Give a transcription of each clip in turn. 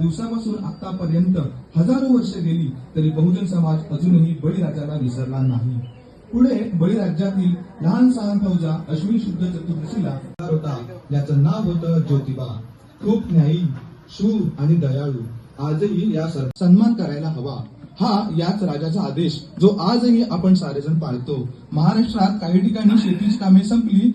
दिवसापासून आतापर्यंत हजारो वर्ष गेली तरी बहुजन समाज अजूनही बळीराजाला विसरला नाही. पुढे बळीराज्यातील लहान सहान फौजा अश्विन शुद्ध चतुर्दशीला होता. याचं नाव होतं ज्योतिबा. खूप न्यायी शूर आणि दयाळू. आजही या सन्मान करायला हवा. हा याच राजाचा आदेश. जो आजही आपण सारेजण पाळतो. महाराष्ट्रात काही ठिकाणी शेतीची कामे संपली.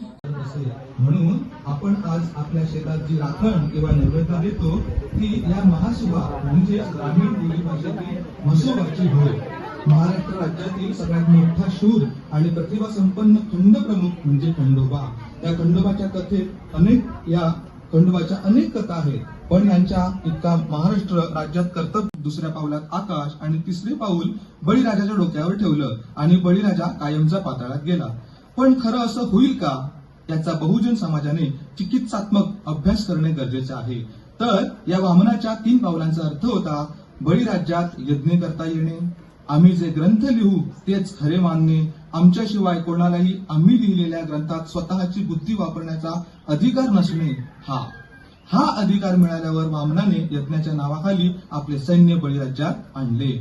म्हणून आपण आज आपल्या शेतात जी राखण किंवा नैवेद्य देतो ती या महासुबा म्हणजे ग्रामीण बोली भाषेतील म्हसोबाची होय. महाराष्ट्र राज्यातील सगळ्यात मोठा शूर आणि प्रतिभा संपन्न खंड प्रमुख म्हणजे खंडोबा. त्या खंडोबाच्या कथेत अनेक या खंडोबाच्या अनेक कथा आहेत. पण यांच्या इतका महाराष्ट्र राज्यात कर्तव्य दुसऱ्या पावलात आकाश आणि तिसरे पाऊल बळीराजाच्या डोक्यावर ठेवलं आणि बळीराजा कायमचा पाताळात गेला. पण खरं असं होईल का? याचा बहुजन समाजाने चिकित्सात्मक अभ्यास करणे गरजेचे आहे. तर या वामनाच्या तीन पावलांचा अर्थ होता बळीराज्यात यज्ञ करता येणे. आम्ही जे ग्रंथ लिहू तेच खरे मानणे. आमच्याशिवाय कोणालाही आम्ही लिहिलेल्या ग्रंथात स्वतःची बुद्धी वापरण्याचा अधिकार नसणे हा हा अधिकार मिळाल्यावर वामनाने यज्ञाच्या नावाखाली आपले सैन्य बळीराज्यात आणले.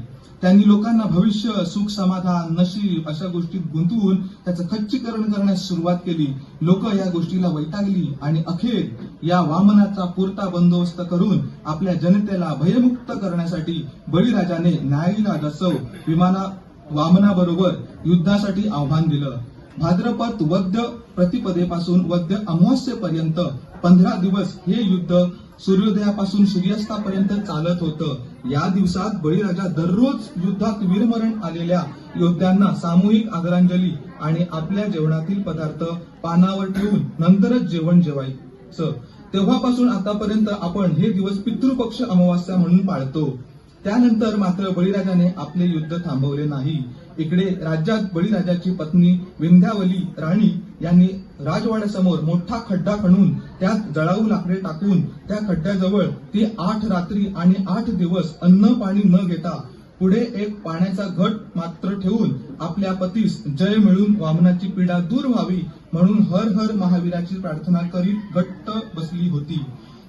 त्यांनी लोकांना भविष्य सुख समाधान नशीब अशा गोष्टीत गुंतवून त्याचं खच्चीकरण करण्यास सुरुवात केली. लोक या गोष्टीला वैतागली आणि अखेर या वामनाचा पुरता बंदोबस्त करून आपल्या जनतेला भयमुक्त करण्यासाठी बळीराजाने न्यायला दसव विमाना वामनाबरोबर युद्धासाठी आव्हान दिलं. भाद्रपद वद्य प्रतिपदेपासून वद्य अमावस्येपर्यंत पंधरा दिवस हे युद्ध सूर्योदयापासून सूर्यास्तापर्यंत चालत होतं. या दिवसात बळीराजा दररोज युद्धात वीरमरण आलेल्या योद्ध्यांना सामूहिक आदरांजली आणि आपल्या जेवणातील पदार्थ पानावर ठेवून नंतरच जेवण जेवायचं. तेव्हापासून आतापर्यंत आपण हे दिवस पितृपक्ष अमावास्या म्हणून पाळतो. त्यानंतर मात्र बळीराजाने आपले युद्ध थांबवले नाही. इकडे राज्यात बळीराजाची पत्नी विंध्यावली राणी यांनी राजवाड्यासमोर मोठा खड्डा खणून त्यात जळाऊ लाकडे टाकून त्या खड्ड्याजवळ ती आठ रात्री आणि आठ दिवस अन्न पाणी न घेता पुढे एक पाण्याचा घट मात्र ठेवून आपल्या पतीस जय मिळून वामनाची पीडा दूर व्हावी म्हणून हर हर महावीराची प्रार्थना करीत घट्ट बसली होती.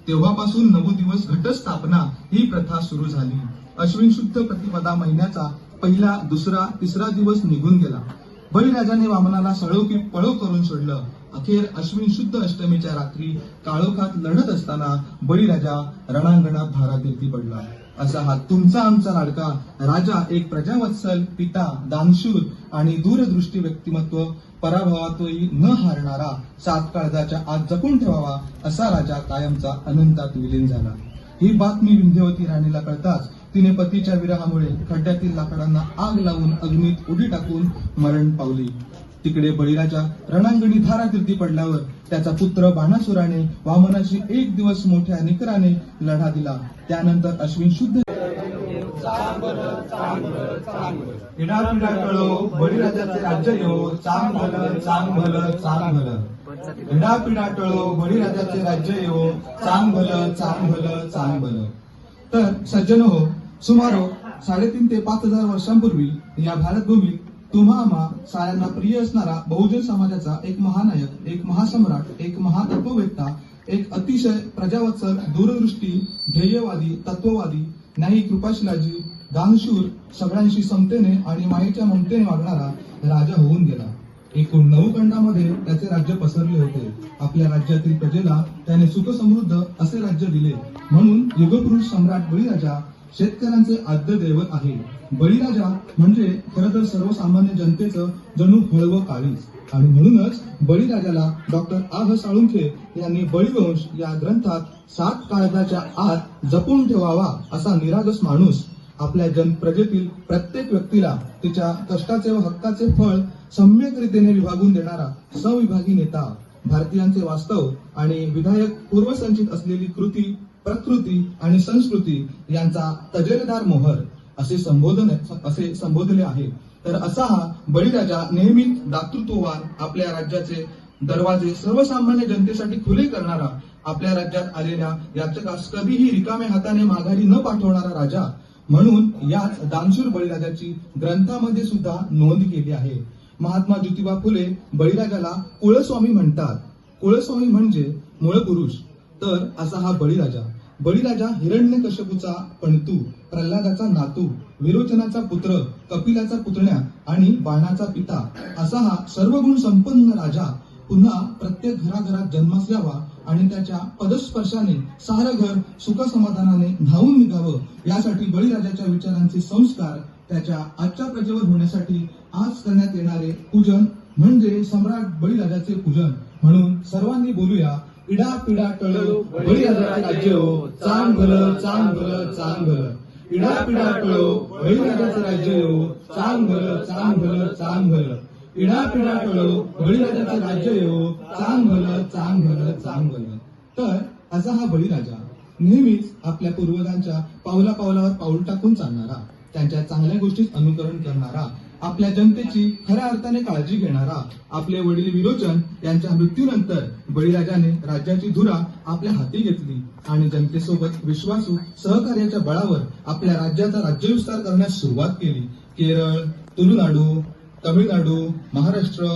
तेव्हापासून नऊ दिवस घटस्थापना ही प्रथा सुरू झाली. अश्विन शुद्ध प्रतिपदा महिन्याचा पहिला दुसरा तिसरा दिवस निघून गेला. बळीराजाने वामनाला सळो की पळो करून सोडलं. अखेर अश्विन शुद्ध अष्टमीच्या रात्री काळोखात लढत असताना बळीराजा रणांगणात भारातीर्थी पडला. असा हा तुमचा आमचा लाडका राजा एक प्रजावत्सल पिता दानशूर आणि दूरदृष्टी व्यक्तिमत्व पराभवातही न हारणारा सात काळजाच्या आत जपून ठेवावा असा राजा कायमचा अनंतात विलीन झाला. ही बातमी विंध्यवती राणीला कळताच तिने पतीच्या विरहामुळे खड्ड्यातील लाकडांना आग लावून अग्नीत उडी टाकून मरण पावली. तिकडे बळीराजा रणांगणी धारातीर्थी पडल्यावर त्याचा पुत्र बाणासुराने वामनाशी एक दिवस मोठ्या निकराने लढा दिला. त्यानंतर अश्विन शुद्ध बळीराजाचे राज्य येऊ चांग भलं चांग भलं चांग भलं पिढा टळो बळीराजाचे राज्य येऊ चांग भलं चांग भलं चांग भलं तर सज्जन हो सुमारो साडेतीन ते पाच हजार वर्षांपूर्वी या भारतभूमीत तुम्हा आम्हा साऱ्यांना प्रिय असणारा बहुजन समाजाचा एक महानायक एक महासम्राट एक महातत्ववेत्ता एक अतिशय प्रजावत्सल दूरदृष्टी ध्येयवादी तत्ववादी न्यायी कृपाशिलाजी दानशूर सगळ्यांशी समतेने आणि मायेच्या ममतेने वागणारा राजा होऊन गेला. एकूण नऊ खंडामध्ये त्याचे राज्य पसरले होते. आपल्या राज्यातील प्रजेला त्याने सुखसमृद्ध असे राज्य दिले. म्हणून युगपुरुष सम्राट बळीराजा शेतकऱ्यांचे आद्य दैवत आहे. बळीराजा म्हणजे खरं तर सर्वसामान्य जनतेचं जणू हळवं काळीज. आणि म्हणूनच बळीराजाला डॉक्टर आह साळुंखे यांनी बळीवंश या ग्रंथात सात काळजाच्या आत जपून ठेवावा असा निरागस माणूस आपल्या जन प्रजेतील प्रत्येक व्यक्तीला तिच्या कष्टाचे व हक्काचे फळ सम्यक रीतीने विभागून देणारा संविभागी नेता भारतीयांचे वास्तव आणि विधायक पूर्वसंचित असलेली कृती प्रकृती आणि संस्कृती यांचा तजेलदार मोहर. असे संबोधन असे संबोधले आहे. तर असा हा बळीराजा नेहमीच दातृत्ववान आपल्या राज्याचे दरवाजे सर्वसामान्य जनतेसाठी खुले करणारा आपल्या राज्यात आलेल्या याचकास कधीही रिकाम्या हाताने माघारी न पाठवणारा राजा म्हणून याच दानशूर बळीराजाची ग्रंथामध्ये सुद्धा नोंद केली आहे. महात्मा ज्योतिबा फुले बळीराजाला कुळस्वामी म्हणतात. कुळस्वामी म्हणजे मूळ पुरुष. तर असा हा बळीराजा. बळीराजा हिरण्यकश्यपूचा पणतू प्रल्हादाचा नातू विरोचनाचा पुत्र कपिलाचा पुतण्या आणि बाणाचा पिता असा हा सर्वगुण संपन्न राजा पुन्हा प्रत्येक घराघरात जन्मास यावा आणि त्याच्या पदस्पर्शाने सारं घर सुखसमाधानाने धावून निघावं यासाठी बळीराजाच्या विचारांचे संस्कार त्याच्या आजच्या प्रजेवर होण्यासाठी आज करण्यात येणारे पूजन म्हणजे सम्राट बळीराजाचे पूजन. म्हणून सर्वांनी बोलूया इडा पिडा टळो बळीराजाचे राज्य हो. चांग भलं चांग भलं चांग भलं इडा राज्य हो. चांग भलं चांग भलं चांग भलं इडा पिडा कळो बळीराजाचे राज्य हो. चांग भलं चांग भलं चांग भलं तर असा हा बळीराजा नेहमीच आपल्या पूर्वजांच्या पावला पावलावर पाऊल टाकून चालणारा त्यांच्या चांगल्या गोष्टीच अनुकरण करणारा आपल्या जनतेची खऱ्या अर्थाने काळजी घेणारा आपले वडील विरोचन यांच्या मृत्यूनंतर बळीराजाने राज्याची धुरा आपल्या हाती घेतली आणि जनतेसोबत विश्वासू सहकार्याच्या बळावर आपल्या राज्याचा राज्यविस्तार करण्यास सुरुवात केली. केरळ तुलुनाडू तमिळनाडू महाराष्ट्र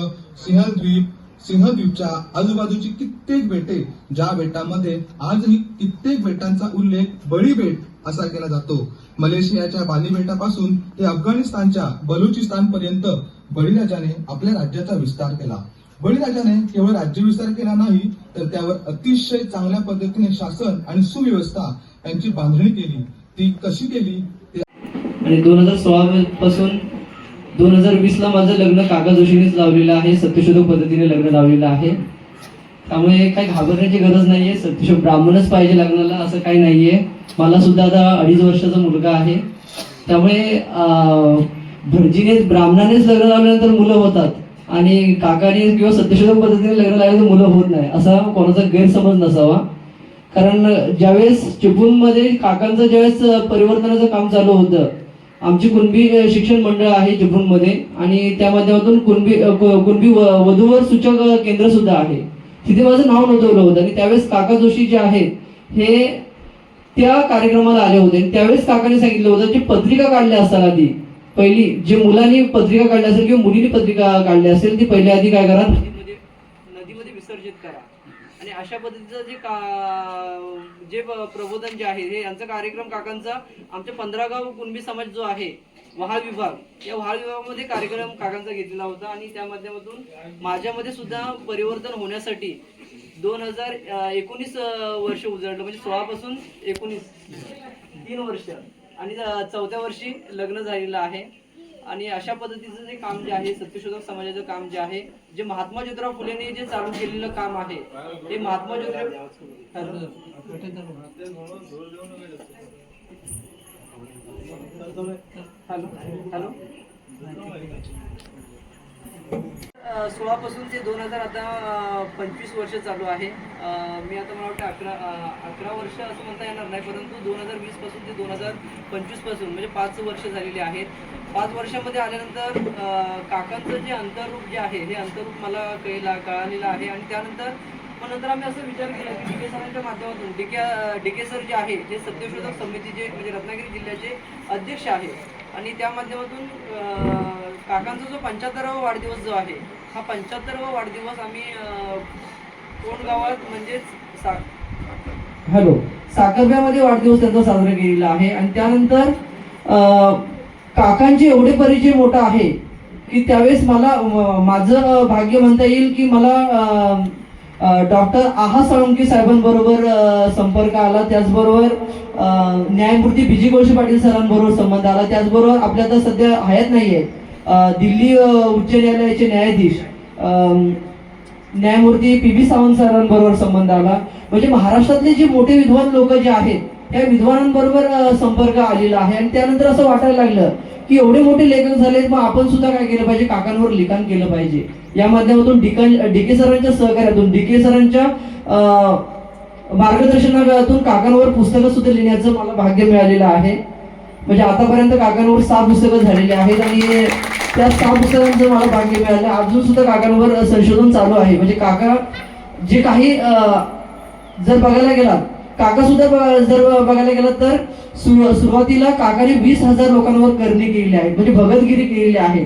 सिंहद्वीप सिंहद्वीपच्या आजूबाजूची कित्येक बेटे ज्या बेटांमध्ये आजही कित्येक बेटांचा उल्लेख बळी बेट असा केला जातो. मलेशियाच्या बाली बेटापासून ते अफगाणिस्तानच्या बलुचिस्तान पर्यंत बळीराजाने आपल्या राज्याचा विस्तार केला. बळीराजाने केवळ राज्य विस्तार केला नाही तर त्यावर अतिशय चांगल्या पद्धतीने शासन आणि सुव्यवस्था यांची बांधणी केली. ती कशी केली? ते आणि दोन हजार सोळा पासून दोन हजार वीस ला माझं लग्न काका जोशीनेच लावलेलं आहे सत्यशोधक पद्धतीने लग्न लावलेलं आहे. त्यामुळे काही घाबरण्याची गरज नाहीये. सत्यशोध ब्राह्मणच पाहिजे लग्नाला असं काही नाहीये. मला सुद्धा आता अडीच वर्षाचा मुलगा आहे. त्यामुळे अं, भटजीने ब्राह्मणानेच लग्न लावल्यानंतर मुलं होतात. आणि काकाने किंवा सत्यशोधक पद्धतीने लग्न लावल्यानंतर मुलं होत नाही. असा कोणाचा गैरसमज नसावा. कारण ज्यावेळेस चिपळूणमध्ये काकांचं ज्यावेळेस परिवर्तनाचं काम चालू होतं आमची कुणबी शिक्षण मंडळ आहे चिपळूणमध्ये. आणि त्या माध्यमातून कुणबी कुणबी व- वधूवर सूचक केंद्र सुद्धा आहे. तिथे माझं नाव नोंदवलं होतं आणि त्यावेळेस काका जोशी जे आहेत हे त्या कार्यक्रमाला आले होते. आणि त्यावेळेस काकाने सांगितलं होतं जे पत्रिका काढल्या असताना आधी. पहिली जे मुलांनी पत्रिका काढल्या असेल किंवा मुलींनी पत्रिका काढली असेल ती पहिल्या आधी काय करा? नदीमध्ये नदीमध्ये विसर्जित करा. आणि अशा पद्धतीचं जे का जे प्रबोधन जे आहे हे यांचा कार्यक्रम काकांचा आमच्या पंधरा गाव कुणबी समाज जो आहे वहाळ विभाग या वहाळ विभागामध्ये कार्यक्रम काकांचा घेतलेला होता आणि त्या माध्यमातून माझ्यामध्ये सुद्धा परिवर्तन होण्यासाठी दोन हजार एकोणीस वर्ष उजळलं. म्हणजे सोळा पासून एकोणीस तीन वर्ष. आणि चौथ्या वर्षी लग्न झालेलं आहे. आणि अशा पद्धतीचं जे काम जे आहे सत्यशोधक समाजाचं काम जे आहे जे महात्मा ज्योतिराव फुलेने जे चालू केलेलं काम आहे ते महात्मा ज्योतिराव हॅलो हॅलो. सोळा पासून ते दोन हजार आता पंचवीस वर्ष चालू आहे. मी आता मला वाटतं अकरा अकरा वर्ष असं म्हणता येणार नाही परंतु दोन हजार वीसपासून ते दोन हजार पंचवीसपासून म्हणजे पाच वर्ष झालेली आहेत. पाच वर्षामध्ये आल्यानंतर काकांचं जे अंतररूप जे आहे हे अंतररूप मला कळला कळालेलं आहे. आणि त्यानंतर मग नंतर आम्ही असं विचार केला की डीके सरांच्या माध्यमातून डीके डीके सर जे आहे हे सत्यशोधक समितीचे म्हणजे रत्नागिरी जिल्ह्याचे अध्यक्ष आहे. आणि त्या माध्यमातून काकांचा जो पंच्याहत्तरावा वाढदिवस जो आहे हा पंच्याहत्तरावा वाढदिवस आम्ही कोण गावात म्हणजेच सा हॅलो. साखरब्यामध्ये वाढदिवस त्यांचा साजरा केलेला आहे. आणि त्यानंतर काकांचे एवढे परिचय मोठा आहे की त्यावेळेस मला माझं भाग्य म्हणता येईल की मला डॉक्टर आहा साळुंके साहेबांबरोबर संपर्क आला. त्याचबरोबर न्यायमूर्ती बिजी गोळशे पाटील सरांबरोबर संबंध आला. त्याचबरोबर आपल्या आता सध्या हयात नाही आहे दिल्ली उच्च न्यायालयाचे न्यायाधीश न्यायमूर्ती पी बी सावंत सरांबरोबर संबंध आला. म्हणजे महाराष्ट्रातले जे मोठे विद्वान लोक जे आहेत त्या विद्वानांबरोबर संपर्क आलेला आहे. आणि त्यानंतर असं वाटायला लागलं की एवढे मोठे लेखक झाले मग आपण सुद्धा काय केलं पाहिजे? काकांवर लिखाण केलं पाहिजे. या माध्यमातून डिकन डीके सरांच्या सहकार्यातून डीके सरांच्या मार्गदर्शनातून काकांवर पुस्तकं सुद्धा लिहिण्याचं मला भाग्य मिळालेलं आहे. म्हणजे आतापर्यंत काकांवर सहा पुस्तकं झालेली आहेत आणि त्या सहा पुस्तकांचं मला भाग्य मिळालं. अजून सुद्धा काकांवर संशोधन चालू आहे. म्हणजे काका जे काही जर बघायला गेलात काका सुद्धा जर बघायला गेलं तर सुरुवातीला काकाने वीस हजार लोकांवर करणी केलेली आहे. म्हणजे भगतगिरी केलेली आहे.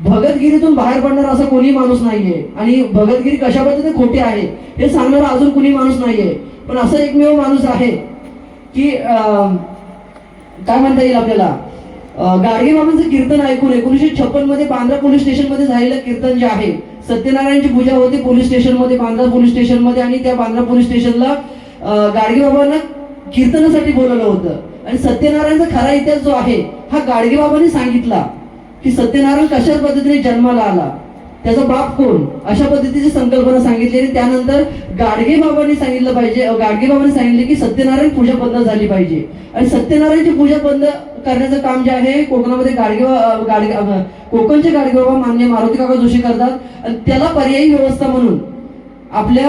भगतगिरीतून बाहेर पडणार असा कोणी माणूस नाहीये. आणि भगतगिरी कशा पद्धतीने खोटी आहे हे सांगणारा अजून कोणी माणूस नाहीये. पण असा एकमेव माणूस आहे की काय म्हणता येईल आपल्याला? गाडगे बाबांचं कीर्तन ऐकून एकोणीशे छप्पनमध्ये बांद्रा पोलीस स्टेशनमध्ये झालेलं कीर्तन जे आहे सत्यनारायणची पूजा होती पोलीस स्टेशनमध्ये बांद्रा पोलीस स्टेशनमध्ये आणि त्या बांद्रा पोलीस स्टेशनला गाडगेबाबांना कीर्तनासाठी बोलवलं होतं. आणि सत्यनारायणचा खरा इतिहास जो आहे हा गाडगेबाबांनी सांगितला की सत्यनारायण कशा पद्धतीने जन्माला आला? त्याचा बाप कोण? अशा पद्धतीची संकल्पना सांगितली आणि त्यानंतर गाडगे बाबांनी सांगितलं पाहिजे अं, गाडगे बाबांनी सांगितले की सत्यनारायण पूजा बंद झाली पाहिजे. आणि सत्यनारायणची पूजा बंद करण्याचं काम जे आहे कोकणामध्ये गाडगे गाडगे कोकणचे गाडगे बाबा मान्य मारुती काका जोशी करतात. आणि त्याला पर्यायी व्यवस्था म्हणून आपल्या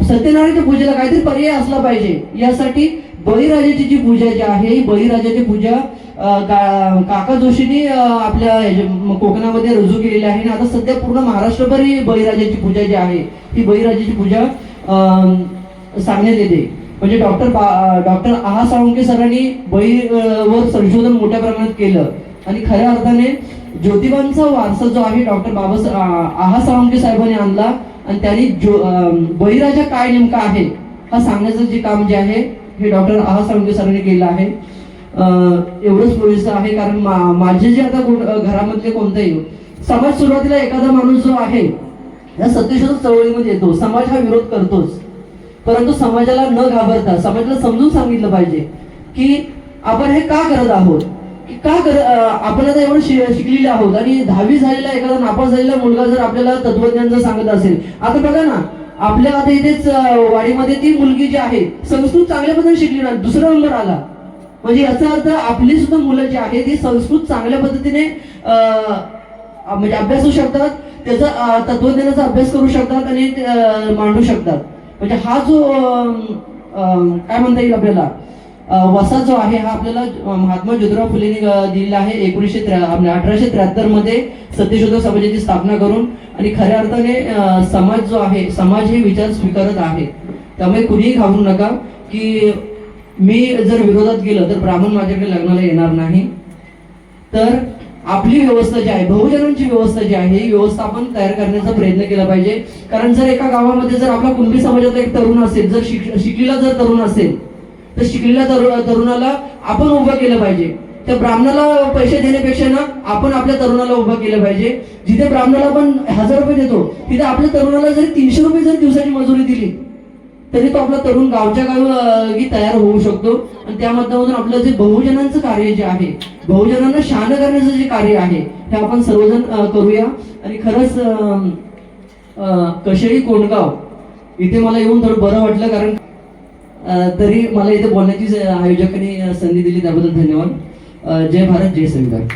सत्यनारायणच्या पूजेला काहीतरी पर्याय असला पाहिजे. यासाठी बळीराजाची जी पूजा जी आहे ही बळीराजाची पूजा काका जोशींनी आपल्या ह्याच्या- कोकणामध्ये रुजू केलेली आहे. आणि आता सध्या पूर्ण महाराष्ट्रभर ही बळीराजाची पूजा जी आहे ही बळीराजाची पूजा सांगण्यात येते. म्हणजे डॉक्टर डॉक्टर आहा साळुंके सरांनी बळी वर संशोधन मोठ्या प्रमाणात केलं. आणि खऱ्या अर्थाने ज्योतिबांचा वारसा जो आहे डॉक्टर बाबा आहा साळुंके साहेबांनी आणला आणि त्यांनी जो बळीराजा काय नेमका आहे हा सांगण्याचं जे काम जे आहे हे डॉक्टर आहा साळुंके सरांनी केलं आहे. एवढंच पुरेसं आहे कारण मा- माझे जे आता घरामधले कोणतेही समाज सुरुवातीला एखादा माणूस जो आहे या सत्यशोधक चळवळीमध्ये येतो. समाज हा विरोध करतोच. परंतु समाजाला न घाबरता समाजाला समजून सांगितलं पाहिजे की आपण हे का करत आहोत? का कर आपण आता एवढं शि- शिकलेले आहोत आणि दहावी झालेला एखादा नापास झालेला मुलगा जर आपल्याला तत्वज्ञान जर सांगत असेल. आता बघा ना आपल्या आता इथेच वाडीमध्ये ती मुलगी जी आहे संस्कृत चांगल्या पद्धतीने शिकली ना दुसरा नंबर आला. म्हणजे याचा अर्थ आपली सुद्धा मुलं जी आहे ती संस्कृत चांगल्या पद्धतीने म्हणजे अभ्यासू शकतात त्याचा तत्वज्ञानाचा अभ्यास करू शकतात आणि मांडू शकतात. म्हणजे हा जो काय म्हणता येईल आपल्याला? वसा जो आहे हा आपल्याला महात्मा ज्योतिराव फुलेंनी दिलेला आहे एकोणीसशे त्र्या अठराशे त्र्याहत्तरमध्ये सत्यशोधक समाजाची स्थापना करून आणि खऱ्या अर्थाने समाज जो आहे समाज हे विचार स्वीकारत आहे. त्यामुळे कुणीही घाबरू नका की मी जर विरोधात गेलं तर ब्राह्मण माझ्याकडे लग्नाला येणार नाही. तर आपली व्यवस्था जी आहे बहुजनांची व्यवस्था जी आहे ही व्यवस्था आपण तयार करण्याचा प्रयत्न केला पाहिजे. कारण जर एका गावामध्ये जर आपला कुणबी समाजातला एक तरुण असेल जर शिक- शिकलेला जर तरुण असेल तर शिकलेल्या तरु- तरुणाला आपण उभं केलं पाहिजे. त्या ब्राह्मणाला पैसे देण्यापेक्षा ना आपण आपल्या तरुणाला उभं केलं पाहिजे. जिथे ब्राह्मणाला आपण हजार रुपये देतो तिथे आपल्या तरुणाला जरी तीनशे रुपये जरी दिवसाची मजुरी दिली तरी तो आपला तरुण गावच्या गावी तयार होऊ शकतो. आणि त्या माध्यमातून आपलं जे बहुजनांचं कार्य जे आहे बहुजनांना शान करण्याचं जे कार्य आहे हे आपण सर्वजण करूया. आणि खरंच कशेळी कोंडगाव इथे मला येऊन थोडं बरं वाटलं कारण तरी मला इथे बोलण्याची आयोजकांनी संधी दिली त्याबद्दल धन्यवाद. जय भारत जय संविधान